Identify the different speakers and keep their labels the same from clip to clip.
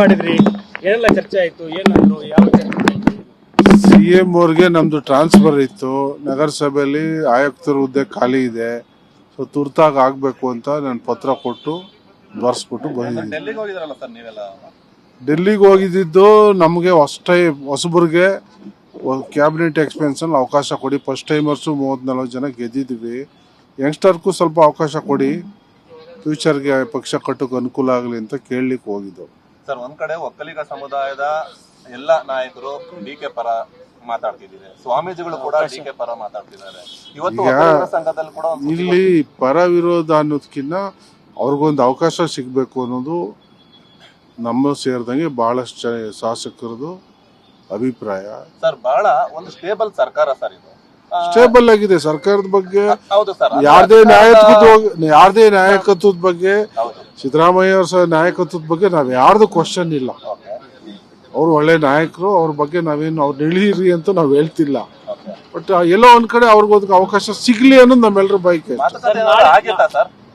Speaker 1: ಮಾಡಿದ್ರಿ? ಏನೆಲ್ಲ ಚರ್ಚೆ ಆಯ್ತು? ಏನಾದ್ರು ಯಾವ?
Speaker 2: ಸಿ ಎಂ ಅವ್ರಿಗೆ ನಮ್ದು ಟ್ರಾನ್ಸ್ಫರ್ ಇತ್ತು. ನಗರಸಭೆಯಲ್ಲಿ ಆಯುಕ್ತರ ಹುದ್ದೆ ಖಾಲಿ ಇದೆ. ಸೊ ತುರ್ತಾಗಿ ಆಗ್ಬೇಕು ಅಂತ ನಾನು ಪತ್ರ ಕೊಟ್ಟು ಬರ್ಸ್ಬಿಟ್ಟು ಬಂದಿದ್ದೀನಿ.
Speaker 3: ಡೆಲ್ಲಿಗೆ ಹೋಗಿದ್ರಲ್ಲ ಸರ್ ನೀವೆಲ್ಲ?
Speaker 2: ಡೆಲ್ಲಿಗೆ ಹೋಗಿದ್ದು ನಮಗೆ ಫಸ್ಟ್ ಟೈಮ್ ಹೊಸಬ್ರಿಗೆ ಕ್ಯಾಬಿನೆಟ್ ಎಕ್ಸ್ಪೆನ್ಸನ್ ಅವಕಾಶ ಕೊಡಿ. ಫಸ್ಟ್ ಟೈಮರ್ಸು ಮೂವತ್ತು ನಲ್ವತ್ತು ಜನ ಗೆದ್ದಿದ್ವಿ. ಯಂಗ್ಸ್ಟರ್ಗೂ ಸ್ವಲ್ಪ ಅವಕಾಶ ಕೊಡಿ. ಫ್ಯೂಚರ್ಗೆ ಪಕ್ಷ ಕಟ್ಟೋಕೆ ಅನುಕೂಲ ಆಗಲಿ ಅಂತ ಕೇಳಲಿಕ್ಕೆ ಹೋಗಿದ್ದು.
Speaker 3: ಸರ್ ಒಂದ್ ಕಡೆ ಒಕ್ಕಲಿಗ ಸಮುದಾಯದ ಎಲ್ಲ ನಾಯಕರು ಡಿ ಕೆ ಪರ ಮಾತಾಡ್ತಿದ್ದಾರೆ. ಸ್ವಾಮೀಜಿಗಳು ಕೂಡ ಡಿ ಕೆ ಪರ ಮಾತಾಡ್ತಿದ್ದಾರೆ. ಇವತ್ತು ಒಕ್ಕಲಿಗರ ಸಂಘದಲ್ಲಿ ಕೂಡ ಒಂದು
Speaker 2: ಇಲ್ಲಿ ಪರ ವಿರೋಧ ಅನ್ನೋದಕ್ಕಿಂತ ಅವ್ರಿಗೊಂದು ಅವಕಾಶ ಸಿಗಬೇಕು ಅನ್ನೋದು ನಮ್ಮ ಸೇರಿದಂಗೆ ಬಹಳಷ್ಟು ಜನ ಶಾಸಕರದು ಅಭಿಪ್ರಾಯ.
Speaker 3: ಸರ್ ಬಹಳ ಒಂದು ಸ್ಟೇಬಲ್ ಸರ್ಕಾರ ಸರ್ ಇದು. ಆ,
Speaker 2: ಸ್ಟೇಬಲ್ ಆಗಿದೆ ಸರ್ಕಾರದ ಬಗ್ಗೆ.
Speaker 3: ಹೌದು ಸರ್.
Speaker 2: ಯಾರದೇ ನಾಯಕತ್ವದ ಯಾರದೇ ನಾಯಕತ್ವದ ಬಗ್ಗೆ
Speaker 3: ಹೌದು.
Speaker 2: ಸಿದ್ದರಾಮಯ್ಯ ಅವರ ಸ- ನಾಯಕತ್ವದ ಬಗ್ಗೆ ನಾವು ಯಾರ್ದು ಕ್ವಶನ್ ಇಲ್ಲ. ಅವರು ಒಳ್ಳೆ ನಾಯಕರು ಅವ್ರ ಬಗ್ಗೆ ನಾವೇನು ಅವ್ರು ಇಳಿಯಿರಿ ಅಂತ ನಾವು ಹೇಳ್ತಿಲ್ಲ. ಬಟ್ ಎಲ್ಲೋ ಒಂದ್ ಕಡೆ ಅವ್ರಿಗೋದಕ್ಕೆ ಅವಕಾಶ ಸಿಗ್ಲಿ ಅನ್ನೋದು ನಮ್ಮೆಲ್ಲರ
Speaker 3: ಬೈಕ್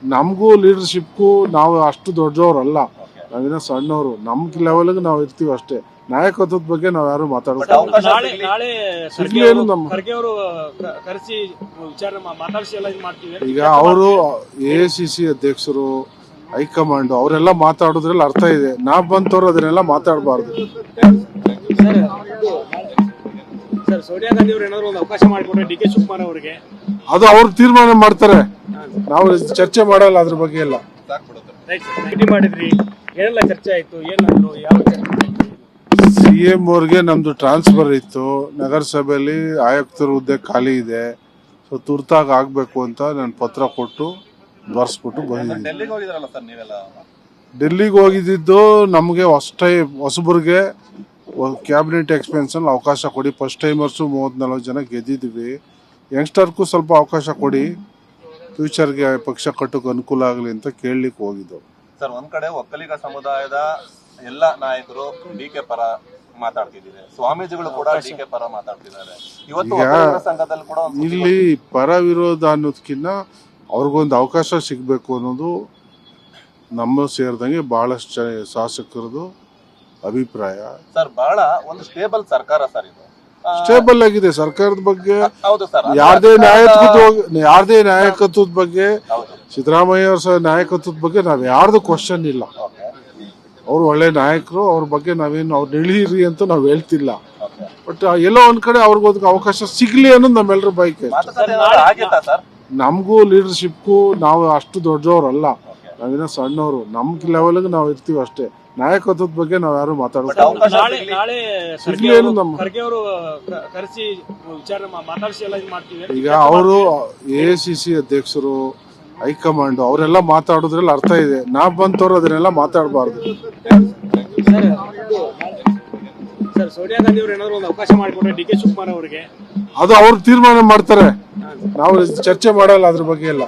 Speaker 2: ನಮಗೂ ಲೀಡರ್ಶಿಪ್ಗೂ ನಾವು ಅಷ್ಟು ದೊಡ್ಡವ್ರಲ್ಲ.
Speaker 3: ಅಲ್ಲ
Speaker 2: ನಾವಿನ್ನ ಸಣ್ಣವರು. ನಮ್ ಲೆವೆಲ್ಗೆ ನಾವು ಇರ್ತೀವಿ ಅಷ್ಟೇ. ನಾಯಕತ್ವದ ಬಗ್ಗೆ ನಾವ್ ಯಾರು
Speaker 1: ಮಾತಾಡ್ತೀವಿ
Speaker 2: ನಮ್ಮ- ಈಗ ಅವರು ಎ ಸಿ ಸಿ ಅಧ್ಯಕ್ಷರು ಹೈಕಮಾಂಡ್ ಅವರೆಲ್ಲ ಮಾತಾಡೋದ್ರಲ್ಲಿ ಅರ್ಥ ಇದೆ. ನಾ ಬಂತವ್ರು ಅದನ್ನೆಲ್ಲ ಮಾತಾಡಬಾರ್ದು.
Speaker 1: ಸೋನಿಯಾ ಗಾಂಧಿ ಏನಾದ್ರು ಒಂದು ಅವಕಾಶ ಮಾಡಿಕೊಟ್ರೆ ಡಿ ಕೆ ಶಿವಕುಮಾರ್ ಅವರಿಗೆ?
Speaker 2: ಅದು ಅವ್ರು ತೀರ್ಮಾನ ಮಾಡ್ತಾರೆ. ನಾವು ಚರ್ಚೆ ಮಾಡಲ್ಲ ಅದ್ರ ಬಗ್ಗೆ ಎಲ್ಲ.
Speaker 3: ಸಾಕ್ಬಿಡುತ್ತೆ
Speaker 1: ರೈಟ್ ಸರ್ ಭೇಟಿ ಮಾಡಿದ್ರಿ. ಏನೆಲ್ಲ ಚರ್ಚೆ ಆಯ್ತು? ಏನಂದ್ರು ಯಾವ ಚರ್ಚೆ ಆಯ್ತು?
Speaker 2: ಸಿ ಎಂ ಅವ್ರಿಗೆ ನಮ್ದು ಟ್ರಾನ್ಸ್ಫರ್ ಇತ್ತು. ನಗರಸಭೆಯಲ್ಲಿ ಆಯುಕ್ತರ ಹುದ್ದೆ ಖಾಲಿ ಇದೆ. ಸೊ ತುರ್ತಾಗಿ ಆಗ್ಬೇಕು ಅಂತ ನಾನು ಪತ್ರ ಕೊಟ್ಟು ಬರ್ಸ್ಬಿಟ್ಟು ಬಂದಿದ್ದೀವಿ.
Speaker 3: ಡೆಲ್ಲಿಗೆ ಹೋಗಿದ್ದಿದ್ದು ಸರ್ ನೀವೆಲ್ಲ
Speaker 2: ಡೆಲ್ಲಿಗೆ ಹೋಗಿದ್ದು ನಮಗೆ ಫಸ್ಟ್ ಟೈಮ್ ಹೊಸಬರಿಗೆ ಕ್ಯಾಬಿನೆಟ್ ಎಕ್ಸ್ಪೆನ್ಸನ್ ಅವಕಾಶ ಕೊಡಿ. ಫಸ್ಟ್ ಟೈಮರ್ಸು ಮೂವತ್ತು ನಲ್ವತ್ತು ಜನ ಗೆದ್ದಿದ್ವಿ ಯಂಗ್ಸ್ಟರ್ಗೂ ಸ್ವಲ್ಪ ಅವಕಾಶ ಕೊಡಿ. ಫ್ಯೂಚರ್ಗೆ ಪಕ್ಷ ಕಟ್ಟಕ್ಕೆ ಅನುಕೂಲ ಆಗಲಿ ಅಂತ ಕೇಳಲಿಕ್ಕೆ ಹೋಗಿದ್ದು.
Speaker 3: ಸರ್ ಒಂದ್ ಕಡೆ ಒಕ್ಕಲಿಗ ಸಮುದಾಯದ ಎಲ್ಲ ನಾಯಕರು ಡಿ ಕೆ ಪರ ಮಾತಾಡ್ತಿದ್ದಾರೆ. ಸ್ವಾಮೀಜಿಗಳು ಕೂಡ ಡಿ ಕೆ ಪರ ಮಾತಾಡ್ತಿದ್ದಾರೆ. ಇವತ್ತು ಸಂಘದಲ್ಲಿ ಕೂಡ ಒಂದು
Speaker 2: ಇಲ್ಲಿ ಪರ ವಿರೋಧ ಅನ್ನೋದಕ್ಕಿಂತ ಅವ್ರಿಗೊಂದು ಅವಕಾಶ ಸಿಗಬೇಕು ಅನ್ನೋದು ನಮ್ಮ ಸೇರಿದಂಗೆ ಬಹಳಷ್ಟು ಜನ ಶಾಸಕರದು ಅಭಿಪ್ರಾಯ.
Speaker 3: ಸರ್ ಬಹಳ ಒಂದು ಸ್ಟೇಬಲ್ ಸರ್ಕಾರ ಸರ್ ಇದು.
Speaker 2: ಸ್ಟೇಬಲ್ ಆಗಿದೆ ಸರ್ಕಾರದ ಬಗ್ಗೆ. ಯಾರದೇ ನಾಯಕತ್ವದ ಯಾರದೇ ನಾಯಕತ್ವದ ಬಗ್ಗೆ ಸಿದ್ದರಾಮಯ್ಯ ಅವರ ನಾಯಕತ್ವದ ಬಗ್ಗೆ ನಾವ್ ಯಾರ್ದು ಕ್ವಶನ್ ಇಲ್ಲ. ಅವ್ರು ಒಳ್ಳೆ ನಾಯಕರು ಅವ್ರ ಬಗ್ಗೆ ನಾವೇನು ಅವ್ರು ಇಳಿಯಿರಿ ಅಂತ ನಾವ್ ಹೇಳ್ತಿಲ್ಲ. ಬಟ್ ಎಲ್ಲೋ ಒಂದ್ ಕಡೆ ಅವ್ರಿಗೊಂದು ಅವಕಾಶ ಸಿಗ್ಲಿ ಅನ್ನೋದು ನಮ್ಮೆಲ್ಲರ ಬಯಕೆ. ನಮಗೂ ಲೀಡರ್ಶಿಪ್ಗೂ ನಾವು ಅಷ್ಟು ದೊಡ್ಡವ್ರಲ್ಲ.
Speaker 3: ಅಲ್ಲ
Speaker 2: ನಾವಿನ್ನ ಸಣ್ಣವರು. ನಮ್ ಲೆವೆಲ್ಗೆ ನಾವು ಇರ್ತೀವಿ ಅಷ್ಟೇ. ನಾಯಕತ್ವದ ಬಗ್ಗೆ ನಾವ್ ಯಾರು
Speaker 1: ಮಾತಾಡ್ತೀವಿ
Speaker 2: ಈಗ ಅವರು ಎ ಸಿ ಸಿ ಅಧ್ಯಕ್ಷರು ಹೈಕಮಾಂಡ್ ಅವರೆಲ್ಲ ಮಾತಾಡೋದ್ರಲ್ಲಿ ಅರ್ಥ ಇದೆ. ನಾ ಬಂತವ್ರು ಅದನ್ನೆಲ್ಲ ಮಾತಾಡಬಾರ್ದು.
Speaker 1: ಸೋನಿಯಾ ಗಾಂಧಿ ಅವರು ಏನಾದ್ರು ಒಂದು ಅವಕಾಶ ಮಾಡಿಕೊಟ್ರೆ ಡಿ ಕೆ ಶಿವಕುಮಾರ್ ಅವರಿಗೆ?
Speaker 2: ಅದು ಅವ್ರು ತೀರ್ಮಾನ ಮಾಡ್ತಾರೆ. ನಾವು ಚರ್ಚೆ ಮಾಡಲ್ಲ ಅದ್ರ ಬಗ್ಗೆ ಎಲ್ಲ.